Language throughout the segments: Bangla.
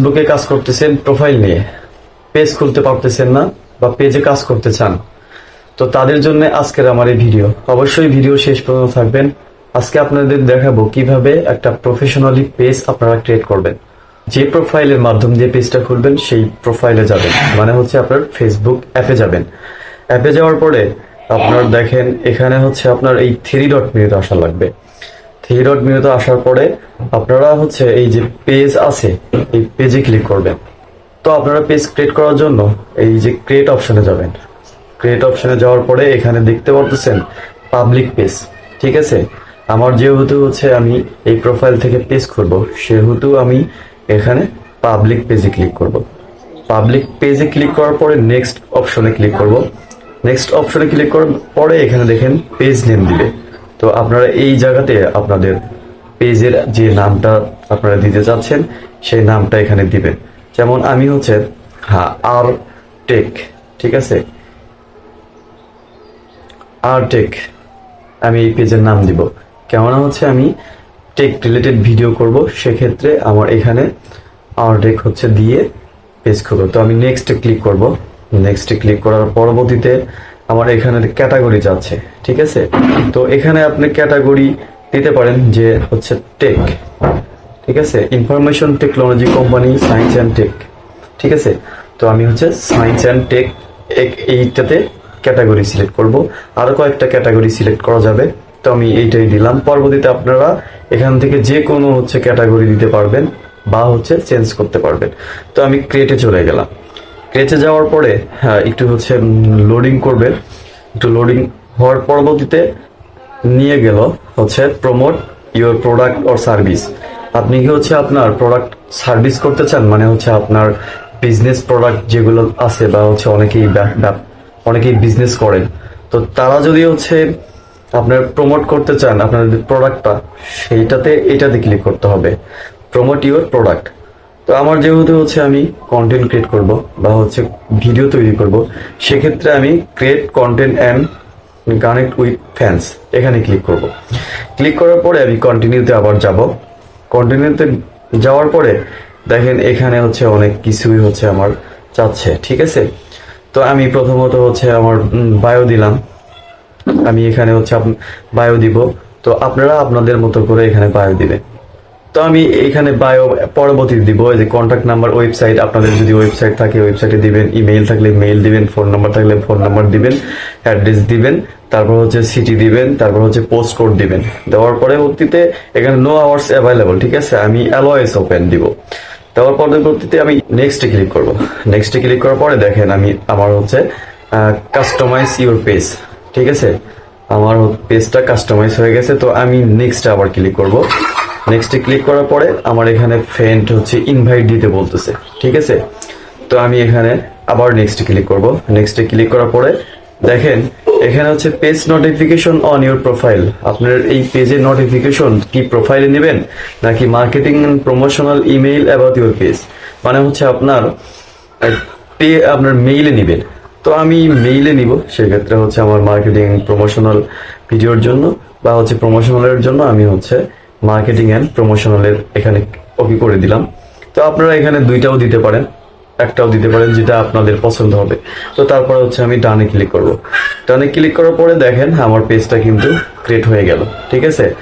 ফেসবুকে কাজ করতেছেন প্রোফাইল নিয়ে। পেজ খুলতে পারতেছেন না বা পেজে কাজ করতে চান। তো তাদের জন্য আজকের আমার এই ভিডিও অবশ্যই ভিডিও শেষ পর্যন্ত থাকবেন। আজকে আপনাদের দেখাবো কীভাবে একটা প্রফেশনালি পেজ আপনারা ক্রিয়েট করবেন। যে প্রোফাইলের মাধ্যম দিয়ে পেজটা খুলবেন, সেই প্রোফাইলে যাবেন। মানে হচ্ছে আপনার ফেসবুক অ্যাপে যাবেন। অ্যাপে যাওয়ার পরে আপনার দেখেন, এখানে হচ্ছে আপনার এই থ্রি ডট মেনুতে আসা লাগবে। থ্রি ডট মেনুতে আসার পরে আপনারা হচ্ছে এই যে পেজ আছে, এই পেজে ক্লিক করবেন। তো আপনারা পেজ ক্রিয়েট করার জন্য এই যে ক্রিয়েট অপশনে যাবেন। ক্রিয়েট অপশনে যাওয়ার পরে এখানে দেখতে পারতেছেন পাবলিক পেজ ঠিক আছে? আমার যেহেতু হচ্ছে আমি এই প্রোফাইল থেকে পেজ করব সেহেতু আমি এখানে পাবলিক পেজে ক্লিক করব। পাবলিক পেজে ক্লিক করার পরে নেক্সট অপশনে ক্লিক করব। নেক্সট অপশনে ক্লিক করার পরে এখানে দেখেন পেজ নেম দিবে। তো আপনারা এই জায়গাতে আপনাদের পেজের যে নামটা আপনারা দিতে চাচ্ছেন, সেই নামটা এখানে দিবেন। যেমন আমি হচ্ছে হ্যাঁ আর টেক ঠিক আছে? আর টেক আমি এই পেজের নাম দিব। কেমন হচ্ছে আমি টেক রিলেটেড ভিডিও করব, সেক্ষেত্রে আমার এখানে আর টেক হচ্ছে দিয়ে পেজ খুলবো। তো আমি নেক্সটে ক্লিক করব। নেক্সটে ক্লিক করার পরবর্তীতে আমার এখানে ক্যাটাগরি যাচ্ছে, ঠিক আছে? তো এখানে আপনি ক্যাটাগরি দিতে পারেন যে হচ্ছে টেক ঠিক আছে? Information technology company science and tech ঠিক আছে? তো আমি হচ্ছে সায়েন্স অ্যান্ড টেক এইটাতে ক্যাটাগরি সিলেক্ট করব। আরও কয়েকটা ক্যাটাগরি সিলেক্ট করা যাবে। তো আমি এইটাই দিলাম। পরবর্তীতে আপনারা এখান থেকে যে কোনো হচ্ছে ক্যাটাগরি দিতে পারবেন বা হচ্ছে চেঞ্জ করতে পারবেন। তো আমি ক্রিয়েটে চলে গেলাম। ক্রিয়েটে যাওয়ার পরে হ্যাঁ একটু হচ্ছে লোডিং করবে। একটু লোডিং হওয়ার পরবর্তীতে নিয়ে গেল হচ্ছে promote your product or service আপনি কি হচ্ছে আপনার প্রোডাক্ট সার্ভিস করতে চান? মানে হচ্ছে আপনার বিজনেস প্রোডাক্ট যেগুলো আছে বা হচ্ছে অনেকেই অনেকেই বিজনেস করেন। তো তারা যদি হচ্ছে আপনার প্রমোট করতে চান, আপনার প্রোডাক্টটা সেইটাতে, এটাতে ক্লিক করতে হবে। প্রমোট ইউর প্রোডাক্ট তো আমার যেহেতু হচ্ছে আমি কন্টেন্ট ক্রিয়েট করব বা হচ্ছে ভিডিও তৈরি করব, সেক্ষেত্রে আমি create content and connect with fans এখানে ক্লিক করব। ক্লিক করার পরে আমি কন্টিনিউতে আবার যাব। কন্টিনিউতে যাওয়ার পরে দেখেন এখানে হচ্ছে অনেক কিছুই হচ্ছে আমার চাচ্ছে, ঠিক আছে? তো আমি প্রথমত হচ্ছে আমার বায়ো দিলাম। আমি এখানে হচ্ছে বায়ো দিব। তো আপনারা আপনাদের মতো করে এখানে বায়ো দিবেন। তো আমি এখানে বায়ো পরবর্তী দিব যে কন্ট্যাক্ট নাম্বার ওয়েবসাইট আপনাদের যদি ওয়েবসাইট থাকে ওয়েবসাইটে দিবেন ইমেইল থাকলে মেইল দিবেন ফোন নাম্বার থাকলে ফোন নাম্বার দিবেন অ্যাড্রেস দিবেন, তারপর হচ্ছে সিটি দিবেন, তারপর হচ্ছে পোস্ট কোড দিবেন। দেওয়ার পরে পরবর্তীতে এখানে নো আওয়ার্স অ্যাভেলেবল ঠিক আছে? আমি অ্যালওয়েস ওপেন দিব। দেওয়ার পরবর্তীতে আমি নেক্সটে ক্লিক করব। নেক্সটে ক্লিক করার পরে দেখেন আমি আমার হচ্ছে কাস্টমাইজ ইউর পেজ ঠিক আছে? আমার পেজটা কাস্টমাইজ হয়ে গেছে, তো আমি নেক্সটে আবার ক্লিক করব। নেক্সটে ক্লিক করার পরে আমার এখানে ফ্রেন্ড হচ্ছে ইনভাইট দিতে বলতেছে, ঠিক আছে? তো আমি এখানে আবার নেক্সটে ক্লিক করব। নেক্সটে ক্লিক করার পরে দেখেন, এখানে হচ্ছে page notification on your profile আপনার এই পেজের নোটিফিকেশন কি প্রোফাইলে নেবেন, নাকি marketing promotional email about your page মানে হচ্ছে আপনার পে, আপনার মেইলে নেবেন। তো আমি মেইলে নিব, সেক্ষেত্রে হচ্ছে আমার মার্কেটিং প্রমোশনাল ভিডিওর জন্য, বা হচ্ছে প্রমোশনালের জন্য আমি হচ্ছে মার্কেটিং অ্যান্ড প্রমোশনালের এখানে ওকে করে দিলাম। তো আপনারা এখানে দুইটাও দিতে পারেন। একটাও দিতে পারেন যেটা আপনাদের পছন্দ হবে। তো তারপরে হচ্ছে আমি ডানে ক্লিক করব। ডানে ক্লিক করার পরে দেখেন আমার পেজটা কিন্তু ক্রিয়েট হয়ে গেল। ঠিক আছে?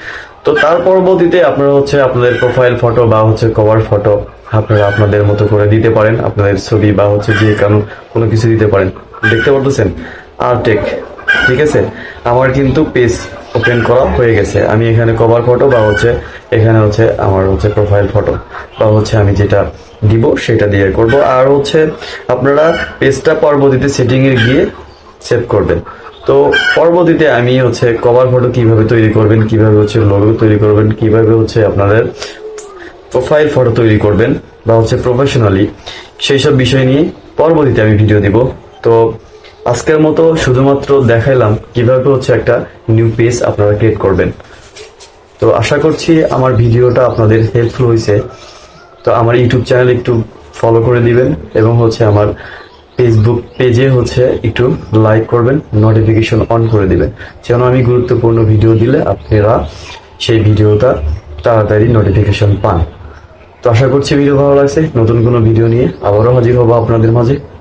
তো তার পরবর্তীতে আপনারা হচ্ছে আপনাদের প্রোফাইল ফটো বা হচ্ছে কভার ফটো আপনারা আপনাদের মতো করে দিতে পারেন। আপনাদের ছবি বা হচ্ছে যে কোনো কোনো কিছু দিতে পারেন। দেখতে পারতেছেন? আরটেক ঠিক আছে? আমার কিন্তু পেজ ওপেন করা হয়ে গেছে। আমি এখানে কভার ফটো বা হচ্ছে এখানে হচ্ছে আমার হচ্ছে প্রোফাইল ফটো বা হচ্ছে আমি যেটা দিব সেটা দিয়ে করব। আর হচ্ছে আপনারা পেজটা পরবর্তীতে সেটিং এ গিয়ে সেভ করবেন। তো পরবর্তীতে আমি হচ্ছে কভার ফটো কীভাবে তৈরি করবেন, কীভাবে হচ্ছে লোগো তৈরি করবেন, কীভাবে হচ্ছে আপনাদের প্রোফাইল ফটো তৈরি করবেন বা হচ্ছে প্রফেশনালি সেই সব বিষয় নিয়ে পরবর্তীতে আমি ভিডিও দিব। তো আজকের মতো শুধুমাত্র দেখাইলাম কীভাবে হচ্ছে একটা নিউ পেজ আপনারা ক্রিয়েট করবেন। তো আশা করছি আমার ভিডিওটা আপনাদের হেল্পফুল হয়েছে। তো আমার ইউটিউব চ্যানেল একটু ফলো করে দিবেন এবং হচ্ছে আমার ফেসবুক পেজে হচ্ছে একটু লাইক করবেন নোটিফিকেশন অন করে দিবেন। যেন আমি গুরুত্বপূর্ণ ভিডিও দিলে আপনারা সেই ভিডিওটা তাড়াতাড়ি নোটিফিকেশন পান। তো আশা করছি ভিডিও ভালো লাগছে। নতুন কোনো ভিডিও নিয়ে আবারও হাজির হব আপনাদের মাঝে।